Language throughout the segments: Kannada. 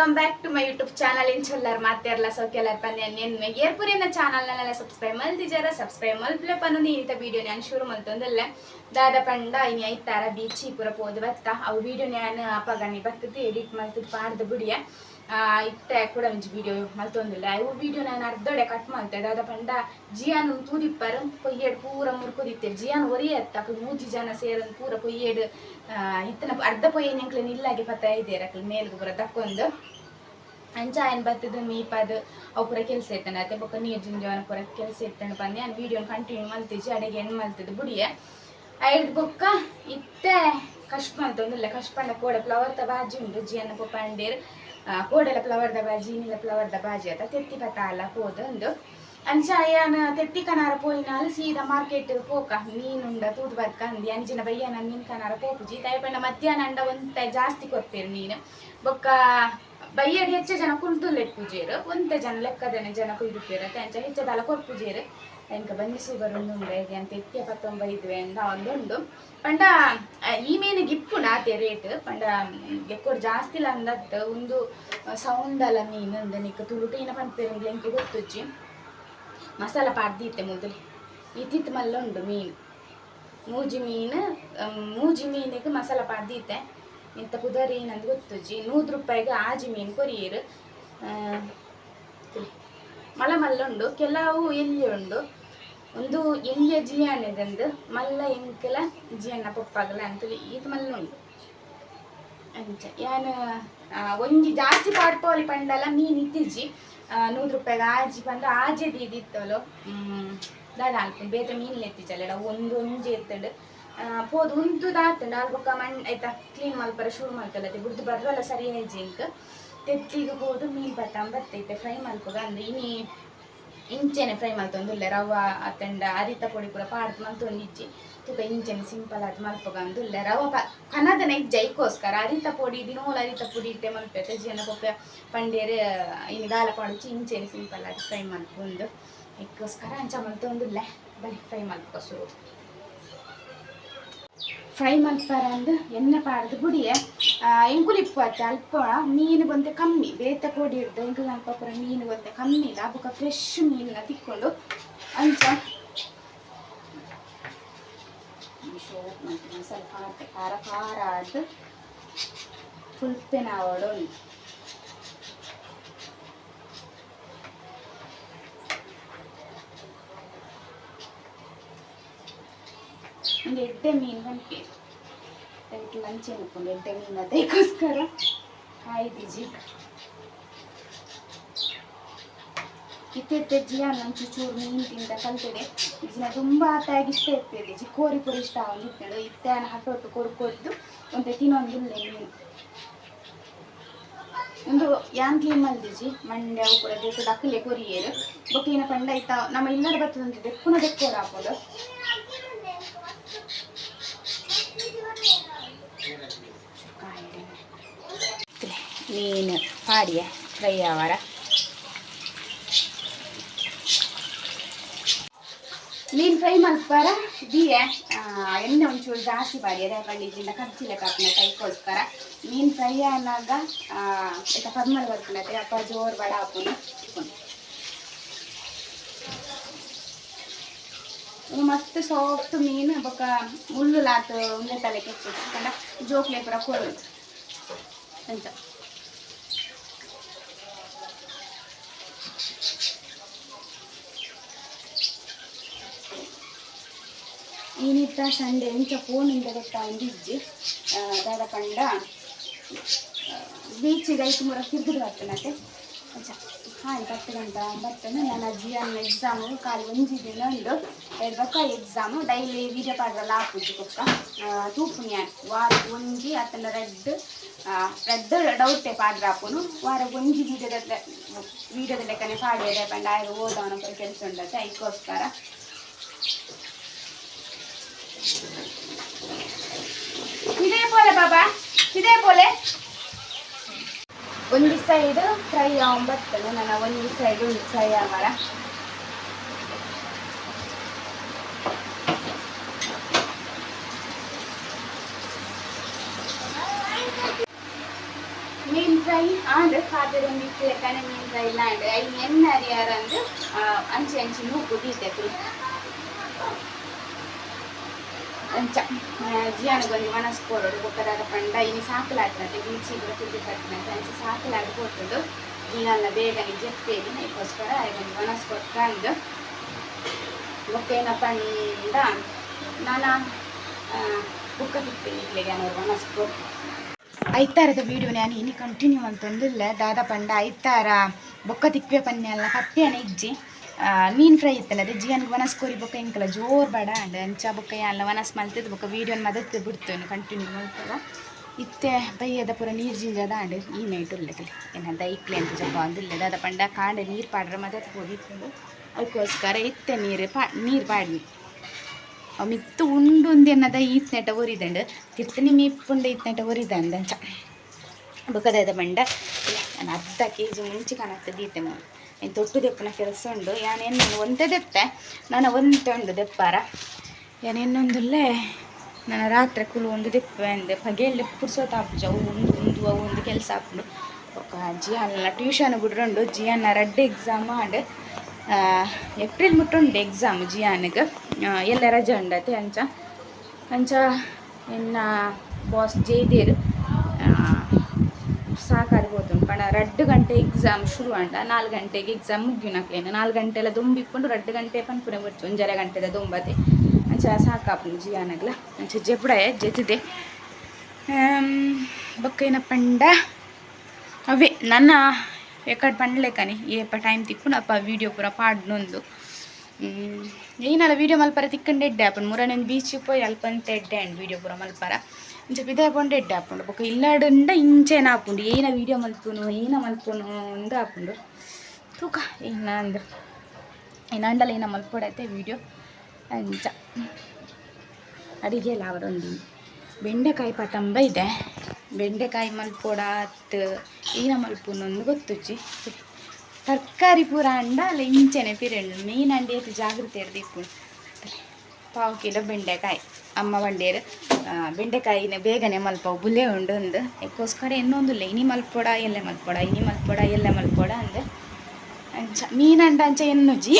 Welcome back to my YouTube channel ಇಂಚೊಲ್ಲರ್ ಮಾತೆರ್ಲ ಸೌಖ್ಯಲ್ಲರ್ ಪಂದೆ ನೆನ್ನೆ ಏರ್ಪುರಿನ ಚಾನಲ್ನಲ್ಲೆಲ್ಲ ಸಬ್ಸ್ಕ್ರೈಬ್ ಮಲ್ದಿಜಾರ ಸಬ್ಸ್ಕ್ರೈಬ್ ಮಲ್ಪ್ಲೆ ಪನ್ನು ಇಂಥ ವಿಡಿಯೋ ನಾನು ಶುರು ಮಲ್ತೊಂದಲ್ಲ ದಾದ ಪಂಡ ಇನಿ ಐತಾರ ಬೀಚಿ ಪೂರ ಪೋದು ಬತ್ತ ಅವು ವೀಡಿಯೋ ನಾನು ಅಪಗನಿ ಬರ್ತದೆ ಎಡಿಟ್ ಮಲ್ತದ್ದು ಪಾಡ್ದು ಬಿಡಿಯ ಇತ್ತೆ ಕೂಡ ಒಂಜಿ ವಿಡಿಯೋ ಮಲ್ತೊಂದಿಲ್ಲ ಅವು ವಿಡಿಯೋ ನಾನು ಅರ್ಧೊಡೆ ಕಟ್ ಮಾಡ್ತೆ ದಾದ ಪಂಡ ಜಿಯಾನ್ ತೂದಿಪ್ಪರ್ ಕೊಯ್ಯಡ್ ಪೂರ ಮುರ್ಕೊದಿತ್ತೆ ಜಿಯಾನ್ ಒರಿಯತ್ತ ಮೂಜಿ ಜನ ಸೇರನ್ ಪೂರ ಕೊಯ್ಯಡ್ ಇತ್ತನ ಅರ್ಧ ಪೊಯ್ಯ ಎಂಕ್ಲೆ ನಿಲ್ಲಾಗಿ ಪತ್ತ ಐದೇರ ಮೇಲ್ಗೆ ಪೂರ ತಕ್ಕೊಂದು ಅಂಚ ಬತ್ತದ, ಮೀಪದ, ಅವು ಪೂರ ಕೆಲಸ ಇರ್ತಾನೆ ಅತ್ತೆ ಬೊಕ್ಕ ನೀರು ಜಿಂಜವನ ಪೂರ ಕೆಲಸ ಇರ್ತಾನೆ ಬಂದು ನಾನು ವಿಡಿಯೋನ ಕಂಟಿನ್ಯೂ ಮಲ್ತಿಜಿ ಅಡಿಗೆ ಎನ್ ಮಲ್ತದ ಬುಡಿಯ. ಐದು ಬೊಕ್ಕ ಇತ್ತೆ ಕಷ್ಟ ಮಲ್ತೊಂದಿಲ್ಲ ಕಷ್ಟ ಪಂಡ ಫ್ಲವರ್ ತ ಬಾಜಿ ಉಂಡು ಜಿಯನ್ನ ಪಂಡೇರ್. ಫ್ಲವರ್ ಫ್ಲವರ್ದ ಬಾಜಿ, ನೀಲ ಫ್ಲವರ್ದ ಬಾಜಿ ಅತ್ತ ತೆತ್ತಿ ಪತ್ತ ಅಲ್ಲ ಹೋದೊಂದು ತೆತ್ತಿ ಕನಾರ ಪೋಯಿನಾಲು ಸೀದಾ ಮಾರ್ಕೆಟ್ ಪೋಕ. ಮೀನುಂಡ ತೂದು ಬದ್ಕ ಅಂಚಿನ ಅಂಜಿನ ಬಯ್ಯನ ಮೀನ್ ಕನಾರ ಪೋಪುಜಿ ದಯಪಂಡ ಪಂಡ ಅಂಡ ಒಂತ ಜಾಸ್ತಿ ಕೊಡ್ಪೇರು ಮೀನು ಬೊಕ್ಕ ಬಯ್ಯಡ್ ಹೆಚ್ಚು ಜನ ಕುಂಟುಲ್ಲೆಟ್ ಪೂಜೆರು. ಒಂತೆ ಜನ ಲೆಕ್ಕದನೆ ಜನ ಕುಯ್ದುಪೇರು ಅಂಚ ಹೆಚ್ಚದಲ್ಲ ಕೊರ್ಪುಜೇರು ಎಂಕ ಬಂದಿಸು ಬರುಂಡು ಇದೆ ಅಂತ ಎತ್ತಿಯ ಪತ್ತೊಂಬೈದು ಎಂದ ಒಂದುಂಡು. ಪಂಡ ಈ ಮೀನಿಗೆ ಇಪ್ಪುಂಡು ಆತೆ ರೇಟ್. ಪಂಡ, ಎಕ್ಕೋರು ಜಾಸ್ತಿ ಅಂದದ್ದು ಒಂದು ಸೌಂಡಲ ಮೀನು ಅಂದ ನಿಕ್ಕ ತುಳುಟಿನ ಪಂಪೇರು ಎಂಕ ಗೊತ್ತುಜ್ಜಿ. ಮಸಾಲ ಪಾಡ್ದಿತ್ತೆ ಮೊದಲು. ಇತ್ತಿತ್ತು ಮಲ್ಲ ಉಂಡು ಮೀನು. ಮೂಜಿ ಮೀನು ಮೂಜಿ ಮೀನಿಗೆ ಮಸಾಲ ಪಾಡ್ದಿತ್ತೆ ಇಂಥ ಕುದರಿ ನಂದು ಗೊತ್ತುಜ್ಜಿ ನೂರು ರೂಪಾಯಿಗೆ ಆಜಿ ಮೀನು ಕೊರಿಯರು. ಮಳ ಮಲ್ಲ ಉಂಡು. ಕೆಲವು ಎಲ್ಲಿ ಉಂಡು? ಒಂದು ಎಲ್ಲಿಯ ಜಿಯಾನೆದಂದು ಮಲ್ಲ ಎಂಕಲ ಜಿಯನ್ನ ಪಪ್ಪಾಗಲ ಅಂತೇಳಿ ಇದು ಮಲ್ಲ ಉಂಡು ಅಂಚ. ಯಾನು ಒಂಜಿ ಜಾಸ್ತಿ ಪಾಡ್ಪೋಲಿ ಪಂಡಲ ಮೀನ್ ಇತ್ತಿಜಿ ನೂರು ರೂಪಾಯಿಗೆ ಆಜಿ ಬಂದು ಆಜೆ ಇದಿತ್ತಲು ದಾದ ಅಲ್ಪ ಬೇತೆ ಮೀನ್ ಎತ್ತಿಜಲ್ಲ ಒಂದು ಒಂಜಿ ಎತ್ತಡು. ಪೋದು ಉಂತು ದಾತಂಡು ಅಲ್ಲಿ ಬೊಕ್ಕ ಆಯ್ತಾ, ಕ್ಲೀನ್ ಮಲ್ಪರ, ಶುರು ಮಾಡ್ತಲ್ಲ ಬಿಡ್ದು ಬರಲ್ಲ ಸರಿ ಜಿಂಕ್ ತೆತ್ತಿಗೆ ಹೋದು ಮೀನ್ ಬತ್ತಾಂ ಬರ್ತೈತೆ ಫ್ರೈ ಮಲ್ಪಗ ಅಂದ್ರೆ ಇನಿ ಇಂಚೆನೆ ಫ್ರೈ ಮಲ್ತೊಂದುಲ್ಲೆ ರವ್ವ ಅತ್ತಂಡ ಅರಿತ ಪೊಡಿ ಪೂರ ಪಾಡ್ದು ಮಲ್ತೊಂದಿಜ್ಜಿ ತುಕ ಇಂಚೆನೆ ಸಿಂಪಲ್ ಆದ್ ಮಲ್ಪಗ ಅಂದುಲ್ಲೆ ರವ ಪ, ಕನದನ ಇಜ್ಜ ಇಕ್ಕೋಸ್ಕರ ಅರಿತ ಪೊಡಿ, ದಿನೋಲ ಅರಿತ ಪೊಡಿ ಇಟ್ಟೆ ಮಲ್ಪೆತೆ ಜನ ಕೊಪ್ಪೆ ಪಂಡೇರೆ ಇನ್ನು ಗಾಲ ಪಾಡುಚಿ ಇಂಚೆನೆ ಸಿಂಪಲ್ ಆಗಿ ಫ್ರೈ ಮಲ್ಪೊಂದು ಇಕ್ಕೋಸ್ಕರ ಅಂಚ ಮಲ್ತೊಂದುಲ್ಲೆ ಬರೀ ಫ್ರೈ ಮಲ್ಪೊ ಫ್ರೈ ಮಲ್ಪರ ಅಂದು ಎಣ್ಣೆ ಪಾಡ್ದು ಬುಡಿಯೆ ಎಂಕುಲಿಪ್ಪತ್ತೆ ಅಲ್ಪ ಮೀನು ಬಂತೆ ಕಮ್ಮಿ. ಬೇತ ಕೋಡಿ ಇಡ್ದು ಎಂಕುಲ್ ಅಲ್ಪ ಮೀನು ಬಂತೆ ಕಮ್ಮಿ ಇಲ್ಲ. ಫ್ರೆಶ್ ಫ್ರೆಶ್ ಮೀನನ್ನ ತಿಕ್ಕೊಂಡು ಅಂಚ ಸ್ವಲ್ಪ ಖಾರ ಖಾರ ಅದು ಫುಲ್ಪೆನ ಅವಡು ಒಂದು ಎಡ್ಡೆ ಮೀನು ಬಂತು ಅದಕ್ಕೆ ಲಂಚ್ ಏನಕ್ಕೊಂಡು ಎಡ್ಡೆ ಮೀನು ಅದಕ್ಕೋಸ್ಕರ ಕಾಯ್ದಿಜಿ ಇತ್ತೆ ಜಿಯ ನಂಚು ಚೂರು ಮೀನು ತಿಂದ ಕಲ್ತಿದೆ ಇಜಿನ ತುಂಬ ಆತಾಗಿ ಇಷ್ಟ ಇರ್ತದೆ ಜಿ ಕೋರಿ ಪುರಿ ಇಷ್ಟ ಆಗಿತ್ತು ಇತ್ತೆ ಹಟ್ಟೊಟ್ಟು ಕೊಡ್ಕೊಡ್ದು ಒಂದು ತಿನ್ನೊಂದಿಲ್ಲ ಮೀನು. ಒಂದು ಯಾನ್ ಕ್ಲೀನ್ ಮಲ್ದಿಜಿ ಮಂಡ್ಯ ಕೂಡ ದೇಶ ದಕ್ಕಲೆ ಕೊರಿಯರು. ಬೊಕ್ಕಿನ ಪಂಡ ಇತ್ತ ನಮ್ಮ ಇಲ್ಲರ ಬರ್ತದಂತೆ. ದೆಕ್ಕುನ ದೆಕ್ಕೋಡ ಹಾಕೋದು. ಮೀನು. ಪಾಡಿಯ ಫ್ರೈ ಮೀನ್ ಮೀನು ಫ್ರೈ ಮಲ್ಪಾರ ದಿಯ ಎಣ್ಣೆ ಒಂಚೂರು ಜಾಸ್ತಿ ಬಾಡಿ ಅದೇ ಬಳ್ಳಿದಿಂದ ಖರ್ಚಿಲ್ಲ ಕಾಪಿನ ಕೈಗೋಸ್ಕರ ಮೀನು ಫ್ರೈ ಆನಾಗ ಈಗ ಪದ್ಮಲ್ ಬರ್ಕೊಂಡೈತೆ ಅಪ್ಪ ಜೋರು ಬಡ ಹಾಕೊಂಡು ಇದು ಮಸ್ತ್ ಸಾಫ್ಟ್ ಮೀನು, ಬೊಕ್ಕ ಮುಳ್ಳು ಲಾತು ಉಂಡೆ ತಲೆ ಕೆಚ್ಚಿಟ್ಕೊಂಡ ಜೋಕ್ಲೆ ಪೂರ ಕೊಡು ಅಂತ. ಏನಿತ್ತ ಸಂಡೆ ಎಂಚ ಫೋನಿಂದ ಗೊತ್ತಾ ಇಜ್ಜಿ ದಾದ ಪಂಡ ಬೀಚಿಗೆ ಐದು ಮೂರ ತಿರುಗಿದು ಬರ್ತನತೆ ಹಾಯ್ ಹತ್ತು ಗಂಟ ಬರ್ತೇನೆ ನನ್ನ ಅಜ್ಜಿ ಅನ್ನ ಎಕ್ಸಾಮು ಕಾಲು ಒಂಜಿ ದಿನ ಉಂಡು ಬಕ್ಕ ಎಕ್ಸಾಮು ಡೈಲಿ ವೀಡಿಯೋ ಪಾಡ್ರಲ್ಲ ಹಾಕುದು ಕುಕ್ಕ ತೂಪು ನಾನು ವಾರ ಒಂಜಿ ಅತ್ತನ ರೆಡ್ ರೆಡ್ ಡೌಟೆ ಪಾಡ್ರ ಹಾಪುನು ವಾರ ಒಂಜಿ ವೀಡಿಯೋದ ವೀಡಿಯೋದ ಲೆಕ್ಕನೆ ಪಾಡಿ ಎಡೆ ಪಂಡ ಆಗ ಓದವನ ಕೆಲಸ ಉಂಡತ್ತೆ ಅದಕ್ಕೋಸ್ಕರ ಇದೇ ಪೋಲೆ ಬಾಬಾ ಇದೇ ಪೋಲೆ ಒಂದು ಸೈಡ್ ಫ್ರೈ ಒಂಬತ್ತು ನನ್ನ ಒಂದು ಸೈಡ್ ಒಂದು ಫ್ರೈ ಆಗಾರ ಮೀನ್ ಫ್ರೈ ಐ ಆಂಡ್ ಕಾದಿರೊಂದು ಇಕ್ಕಲೆ ಕಣೆ ಮೀನ್ ಫ್ರೈ ಲ್ಯಾಂಡ್ ಐ ಎಣ್ಣೆ ಅರಿಯಾರಂದು ಅಂಚಿ ಅಂಚಿ ನೂಕು ದೀತೆ ಅಂಚ. ಜಿಯಾನು ಬಂದು ಮನಸ್ಕೋರೋಡು ಬೊಕ್ಕದಾದ ಪಂಡ ಇನಿ ಸಾಕಲಾಡ್ನಂತೆ ಬೀಚಿ ಕೂಡ ತಿರುಗಿ ಕಟ್ಟಿನಂತೆ ಅಂಚೆ ಸಾಕಲಾಡಿ ಕೊಟ್ಟುದು ಜಿಯಾನ ಬೇಗನೆ ಜೆಪ್ಪೇನಿ ಅದಕ್ಕೋಸ್ಕರ ಬಂದು ಮನಸ್ಕೊಟ್ಕಂಡು ಬೊಕ್ಕೇನ ಪಂಡ ನಾನು ಬುಕ್ಕ ತಿಪ್ಪೇನಿ ಇಲ್ಲಿಗೆ ಅನ್ನೋರು ಮನಸ್ಕೊಟ್ಟು ಐತಾರದ ವಿಡಿಯೋ ನಾನು ಇನಿ ಕಂಟಿನ್ಯೂ ಅಂತಂದಿಲ್ಲ. ದಾದ ಪಂಡ ಐತಾರ ಬೊಕ್ಕ ತಿಪ್ಪೆ ಅಲ್ಲ ಕತ್ತೆ ಅನ ಇಜ್ಜಿ. ಮೀನು ಫ್ರೈ ಇತ್ತಲ್ಲ ಅದೇ? ಜಿಯನ್ಗೆ ವನಸ್ ಕೋರಿ ಬೊಕ್ಕ ಇಂಕಲ ಜೋರ್ ಬೇಡ ಅಂಡ್ ಅಂಚ ಬೊಕ್ಕ ಎಲ್ಲ ವನಸ್ ಮಲ್ತಿದ್ದು ಬೊಕ್ಕ ವೀಡಿಯೋನ ಮದತ್ತು ಬಿಡ್ತೇನೆ ಕಂಟಿನ್ಯೂ ಮಾಡ್ತಾರ ಇತ್ತೆ ಬೈಯದ ಪೂರ ನೀರು ಜಿಂಜದ ಅಂಡ್ ಈ ನೈಟ್ ಉಳ್ಳಕಲಿ ಏನಂತ ಇಕ್ಲಿ ಅಂತ ಜಪ್ಪ ಅಂದಿಲ್ಲ. ಅದ ಪಂಡ ಕಾಂಡ ನೀರು ಪಾಡ್ರೆ ಮದತ್ತು ಹೋಗಿತ್ತು ಅದಕ್ಕೋಸ್ಕರ ಇತ್ತೆ ನೀರು ಪಾ, ನೀರು ಪಾಡ್ನಿ. ಮಿತ್ತು ಉಂಡು ಉಂದು ಎನ್ನದ ಈತ್ ನೆಟ ಒರಿದಂಡು ತಿರ್ತನಿ ಮೀಪುಂಡ ಈತ್ ನೆಟ ಓರಿದ ಅಂಚ. ಬೊಕ್ಕದಾದ ಬಂಡ ನಾನು ಅರ್ಧ ಕೆ ಜಿ ಮುಂಚೆ ಕಾಣತ್ತೆ ಈತೆ ತೊಟ್ಟು ದೆಪ್ಪನ ಕೆಲಸ ಉಂಡು. ಯಾನೇನು ಒಂದೇ ದೆಪ್ಪೆ ನಾನು ಒಂದೇ ಉಂಡು ದೆಪ್ಪಾರ. ಯಾನೇನೊಂದುಲ್ಲೇ ನಾನು ರಾತ್ರಿ ಕುಲು ಒಂದು ದೆಪ್ಪೆ ಅಂದೆ. ಪಗೆಯಲ್ಲಿ ಪುರ್ಸೋತ ಆಪುಜ, ಅವು ಒಂದು ಒಂದು, ಅವು ಒಂದು ಕೆಲಸ ಹಾಕೊಂಡು ఒక ಜಿಯಾನ ಟ್ಯೂಷನ್ ಬಿಡ್ರಂಡು ಜಿಯಾನ ರಡ್ಡಿ ಎಕ್ಸಾಮ್ ಆಡ್. ಏಪ್ರಿಲ್ ಮುಟ್ಟುಂಡು ಎಕ್ಸಾಮ್ ಜಿಯಾನಿಗೆ. ಎಲ್ಲ ರಜೆ ಉಂಡತೆ ಅಂಚ. ಅಂಚ ಎನ್ನ ಬಾಸ್ ಜೈದೇರ್ ಹೋತುಂಡು ಪಂಡ ರಡ್ಡ್ ಗಂಟೆ ಎಕ್ಸಾಮ್ ಶುರು ಅಂಡ ನಾಲ್ಕು ಗಂಟೆಗೆ ಎಕ್ಸಾಮ್ ಮುಗ್ಗಿನಕ್ಲೇನು ನಾಲ್ಕು ಗಂಟೆಲ ದುಂಬಿಪ್ಪುಂಡು ರಡ್ಡ್ ಗಂಟೆ ಪನ್ಪುನೆ ಬರ್ಚು ಒಂಜರೆ ಗಂಟೆದ ದುಂಬತೆ. ಅಂಚ ಸಾಕಾಪುಂಡು ಜಿಯಾನಗ್ಲ. ಅಂಚ ಜೆಪುಡ ಜತಿದೆ. ಬೊಕ್ಕ ಪಂಡ ಅವೇ, ನನ್ನ ಎಕಡ್ ಪಂಡ್ಲೆಕನಿ ಏಪ ಟೈಮ್ ತಿಕ್ಕುಂಡು ಅಪ್ಪ ವೀಡಿಯೋ ಪೂರ ಪಾಡ್ನೊಂದು. ಏನಲ್ಲ ವೀಡಿಯೋ ಮಲ್ಪರ ತಿಕ್ಕಂಡು ಎಡ್ಡೆ ಆಪುಂಡು ಮುರನೊಂದು ಬೀಚ್ ಪೋಯಿ ಅಲ್ಪಂತ ಎಡ್ಡೆ ಅಂಡ್ ವೀಡಿಯೋ ಪೂರ ಮಲ್ಪರ. ಪಂಡು ಎಡ್ಡೆ ಆಪುಂಡು ಬೊಕ ಇಲ್ಲಾಡುಂಡ ಇಂಚೆನ ಆಪುಂಡು ಏನ ವೀಡಿಯೋ ಮಲ್ಪುನು ಏನ ಮಲ್ಪುನು ಅಂದು ಆಪುಂಡು ತೂಕ, ಏನ ಅಂದು ಏನ ಅಂಡಲ ಏನ ಮಲ್ಪಡೈತೆ ವೀಡಿಯೋ ಅಂಚ. ಅಡಿಗೆ ಲಾವರೊಂದು ಬೆಂಡೆಕಾಯಿ ಪತಂಬ ಇದೆ. ಬೆಂಡೆಕಾಯಿ ಮಲ್ಪೊಡಾತ್ ಏನ ಮಲ್ಪುನೊಂದು ಗೊತ್ತುಚ್ಚಿ ತರಕಾರಿ ಪೂರ ಅಂಡ, ಅಲ್ಲ ಇಂಚೆನೆ ಪಿರೆಂಡು ಮೀನು ಅಂಡಿ ಜಾಗ್ರತೆ ಜಾಗೃತಿ ಇಪ್ಪು ಪಾವು ಕಿಲೋ ಬೆಂಡೆಕಾಯಿ. ಅಮ್ಮ ಬಂಡೇರು. ಬೆಂಡೆಕಾಯಿನ ಬೇಗನೆ ಮಲ್ಪವು. ಬುಲೆ ಉಂಡು ಅಂದು. ಅದಕ್ಕೋಸ್ಕರ ಇನ್ನೊಂದು ಇನಿ ಮಲ್ಪೊಡ ಎಲ್ಲೆ ಮಲ್ಪೊಡ, ಇನಿ ಮಲ್ಪೊಡ ಎಲ್ಲೆ ಮಲ್ಪೊಡ ಅಂದು. ಅಂಚ ಮೀನಂಡ ಅಂಚ ಎನ್ನುಜಿ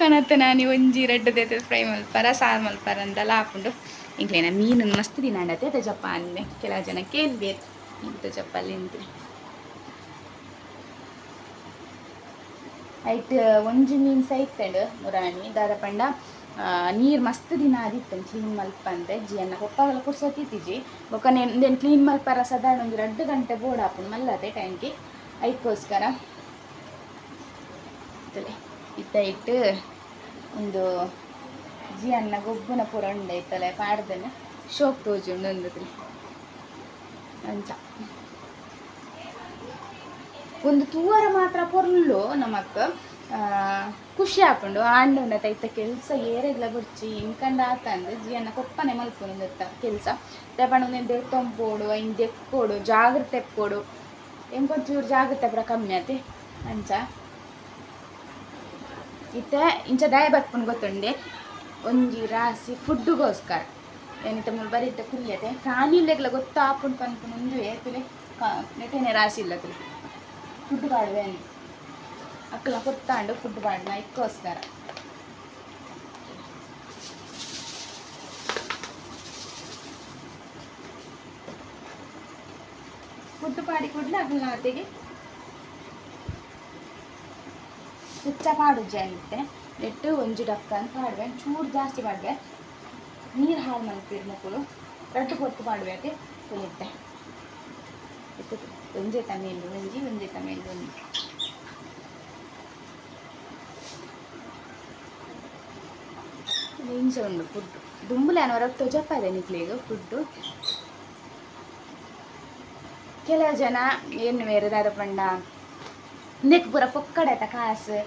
ಕನತ್ತ ನಾನು ಒಂಜಿ ರೆಡ್ ದೇತ ಫ್ರೈ ಮಲ್ಪರ, ಸಾರು ಮಲ್ಪರ ಅಂದಲ್ಲ ಹಾಕೊಂಡು ಇಂಗ್ಲೇನ ಮೀನು ಮಸ್ತ್ ದಿನ ಅಂಡತ್ತೆ ಜಪ್ಪ ಅಂದೆ ಕೆಲವು ಜನ ಕೇಳ್ಬೇಕು. ಇಂಥ ಜಪ್ಪಲ್ಲಿ ನಿಂತು ಐಟ್ ಒಂಜಿ ಮೀನು ಸೈತಂಡು ಮುರಾಣಿ ದಾರ ಪಂಡ. ನೀರು ಮಸ್ತ್ ದಿನ ಆದಿತ್ತು ಕ್ಲೀನ್ ಮಲ್ಪ ಅಂದೆ ಜಿಯನ್ನ ಕೊಪ್ಪಾಗಲ ಕುಡ್ಸತ್ತಿಜ್ಜಿ ಬೊಕ್ಕ ನೆನ್ ಕ್ಲೀನ್ ಮಲ್ಪರ ಸಾಧಾರಣ ಒಂದು ಎರಡು ಗಂಟೆ ಬೋರ್ಡ್ ಹಾಕೊಂಡು ಮಲ್ಲದೆ ಟ್ಯಾಂಕಿ ಅದಕ್ಕೋಸ್ಕರ ಇತ್ತ ಇಟ್ಟು ಒಂದು ಜಿಯನ್ನ ಗೊಬ್ಬನ ಪೂರ ಉಂಡೈತಲೆ ಪಾಡ್ದನೆ. ಶೋಕ್ ತೋಜು ಉಂಡು ಅಂಚ. ಒಂದು ತೂವರ ಮಾತ್ರ ಪೊರ್ಲು ನಮಕ್. ಖುಷಿ ಆಪುಂಡು ಆಂಡ ತೈತ ಕೆಲಸ ಏರೆಗ್ಲ ಬುಡ್ಚಿ ಇಂಕಂಡ ಅಂದ್ರೆ ಜಿಯನ್ನ ಕೊಪ್ಪನೆ ಮಲ್ಪುನು ಕೆಲಸ. ತಪಂಡ ದೇವ್ತಂಪೋಡು ದೆತ್ತೊಂಪೋಡು ಐನ್ ದೆಕ್ಕೋಡು ಜಾಗ್ರತೆ ಎಕ್ಕೋಡು ಎಂಕೊಂಚೂರು ಜಾಗ್ರತೆ ಪುರ ಕಮ್ಮಿ ಆತಿ ಅಂಚ. ಇತ್ತೆ, ಇಂಚ ದಯ ಬರ್ಕೊಂಡು ಗೊತ್ತುಂಡೆ? ಒಂಜಿ ರಾಸಿ ಫುಡ್ಡುಗೋಸ್ಕರ. ಏನಿತ್ತ ಮುಲ್ ಬರೀತ ಕುಲಿಯತೆ ಪ್ರಾಣಿಲೆಗ್ಲ ಗೊತ್ತಾಪುಂಡು ಕನ್ಕೊಂಡು ಒಂದುವೆ ತುಲೆ ನೆಟೆನೆ ರಾಸಿ ಇಲ್ಲ ತುಲೆ ಫುಡ್ ಕಾಡುವೆ అని ಅಕ್ಕಲ ಕೊತ್ತಾಂಡು ಫುಡ್ ಪಾಡ್ನ ಇಕ್ಕೋಸ್ಕರ. ಫುಡ್ ಪಾಡಿ ಕೊಡ್ಲೆ ಅಕ್ಕಲ ನಾತೆಗೆ ಹುಚ್ಚ ಪಾಡುಜ್ಜೆ ಅಂತೆ ನೆಟ್ಟು ಒಂಜಿ ಡಕ್ಕ ಅಂತ ಪಾಡುವೆ, ಚೂರು ಜಾಸ್ತಿ ಪಾಡುವೆ. ನೀರು ಹಾಳು ಮಾಡ್ತೀರಿ ಮಕ್ಕಳು ರಟ್ಟು ಕೊಟ್ಟು ಪಾಡುವೆ ಅದೇ ಕೊಯ್ಯುತ್ತೆ ಒಂಜೆ ತಮೇಲು ಒಂಜಿ, ಒಂಜೆ ತಮೇಲು ಒಂಜಿ. ಇಂಚ ಉಂಡು ಫುಡ್ ದುಂಬುಲೆ ಅನ್ನೋ ತೊಜಪ್ಪದೆ ನಿಕ್ಲಿದು ಫುಡ್ಡು ಕೆಲವು ಜನ ಏನು ಬೇರೆ ದಾದ ಪಂಡ ನೆಕ್ ಪೂರ ಪೊಕ್ಕಡತ ಕಾಸು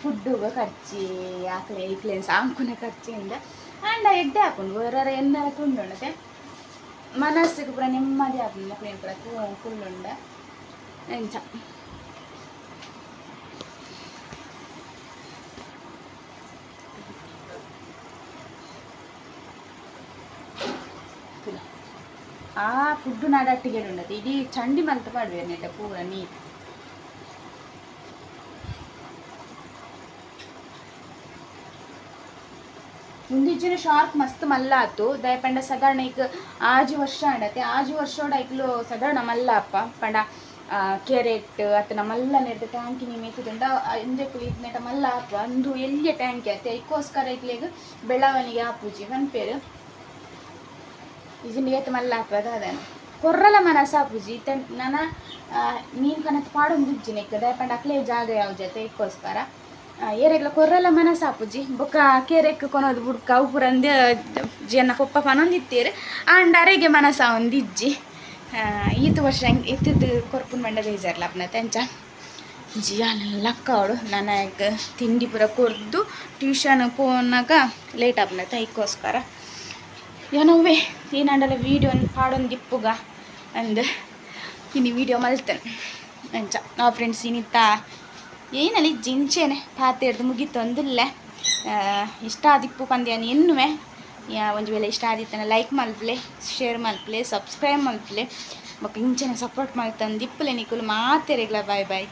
ಫುಡ್ಡುಗ ಖರ್ಚಿ ಆಕಲೆ ಇಕ್ಲೇನ್ ಸಾಂಕುನ ಖರ್ಚಿಯಿಂದ ಆಂಡ ಎಡ್ಡೆ ಹಾಕೊಂಡು ಬೇರೆ ಎನ್ನಾರ ತುಂಡುಂಡತೆ ಮನಸ್ಸಿಗೆ ಪೂರ ನೆಮ್ಮದಿ ಆಪುಂಡು ಮಕ್ಕಳಿಗೆ ಪೂರ ಕುಲ್ಲುಂಡ ಎಂಚ ಆ ನಾಡಟ್ಟಿಗೆ ಉಂಡದು ಇಡೀ ಚಂಡಿ ಮಂತ್ ಪಾಡುವೆ ನೆಟ್ಟ ಪೂರ ನೀರು. ಮುಂದಿಜ್ಜಿನ ಶಾರ್ಕ್ ಮಸ್ತ್ ಮಲ್ಲ ಆತು ದಯಪಂಡ ಸಾಧಾರಣ ಈಗ ಆಜು ವರ್ಷ ಆಡತ್ತೆ. ಆಜು ವರ್ಷ ಐಕ್ಲು ಸಾಧಾರಣ ಮಲ್ಲ ಅಪ್ಪ ಪಂಡ ಆ, ಕೆರೆಟ್ ಅತ್ತ ಮಲ್ಲ ನೆಟ್ಟ ಟ್ಯಾಂಕಿ ನೀವು ಮೇತಿದಂಡ ಎಂದೆ ಕುಳಿತ್ ನೆಟ ಮಲ್ಲ ಆಪ ಅಂದು ಎಲ್ಲಿಯ ಟ್ಯಾಂಕಿ ಆತೆ ಇಕ್ಕೋಸ್ಕರ ಐಕ್ಲೆಗ್ ಬೆಳವಣಿಗೆ ಆಪುಜಿ. ಪನ್ಪೇರು ಇಜಿಂಡಿಗೆ ಮಲ್ಲ ಆಪದ ಅದನ್ನು ಕೊರ್ರಲ ಮನಸ ಆಪುಜಿ ಇತ್ತ ನನ್ನ ನೀನು ಕನತ್ ಪಾಡೊಂದು ಇಜ್ಜಿನ ಇಕ್ಕ ದಯಪಂಡ ಅಕ್ಲೇ ಜಾಗ ಯಾವ ಜೊತೆ ಇಕ್ಕೋಸ್ಕರ ಏರೆಗ್ಲ ಕೊರ್ರಲ್ಲ ಮನಸ ಆಪುಜಿ ಬೊಕ್ಕ ಕೆರೆಕ್ ಕೊನೋದು ಬುಡ್ಕ ಉಂದೆ ಜನ ಕೊಪ್ಪ ಪನೊಂದಿತ್ತೇರು. ಆಂಡ ಅರೆಗೆ ಮನಸ ಒಂದಿಜ್ಜಿ. ಈತ ವರ್ಷ ಇತ್ತಿದ್ದು ಕೊರ್ಪುನ್ ಮಂಡ ಬೇಜಾರ್ಲ ಅಪ್ನ ತೆಂಚ. ಜಿಯಾನೆಲ್ಲ ಅವಳು ನನಗೆ ತಿಂಡಿ ಪೂರ ಕೊರ್ದು, ಟ್ಯೂಷನ್ ಪೋನಾಗ ಲೇಟ್ ಆಪ್ನ ತೈಕೋಸ್ಕರ ಏನೋವೆ ಏನಂಡಲ ವೀಡಿಯೋ ಹಾಡೊಂದು ದಿಪ್ಪುಗ ಅಂದ್ ಇನ್ನು ವೀಡಿಯೋ ಮಲ್ತೇನೆ. ಅಂಚ, ನಾವು ಫ್ರೆಂಡ್ಸ್ ಇನ್ನಿತ್ತ? ಏನಲ್ಲಿ ಜಿಂಚೇನೆ. ಪಾತೆ ಹಿಡ್ದು ಮುಗೀತು ಅಂದಿಲ್ಲ. ಇಷ್ಟ ಆದಿಪ್ಪು ಪಂದ್ಯ ಎನ್ನುವೆ? ಯಾ, ಒಂದು ವೇಳೆ ಇಷ್ಟ ಆದಿತ್ತನ ಲೈಕ್ ಮಲ್ಪ್ಲೆ ಶೇರ್ ಮಲ್ಪ್ಲೆ ಸಬ್ಸ್ಕ್ರೈಬ್ ಮಲ್ಪ್ಲೆ. ಬೊಕ್ಕ ಇಂಚೆನೆ ಸಪೋರ್ಟ್ ಮಲ್ತಂದು ದಿಪ್ಪಲೆ ನಿಕುಲು. ಮಾತೆರೆಗ್ಲ ಬಾಯ್ ಬಾಯ್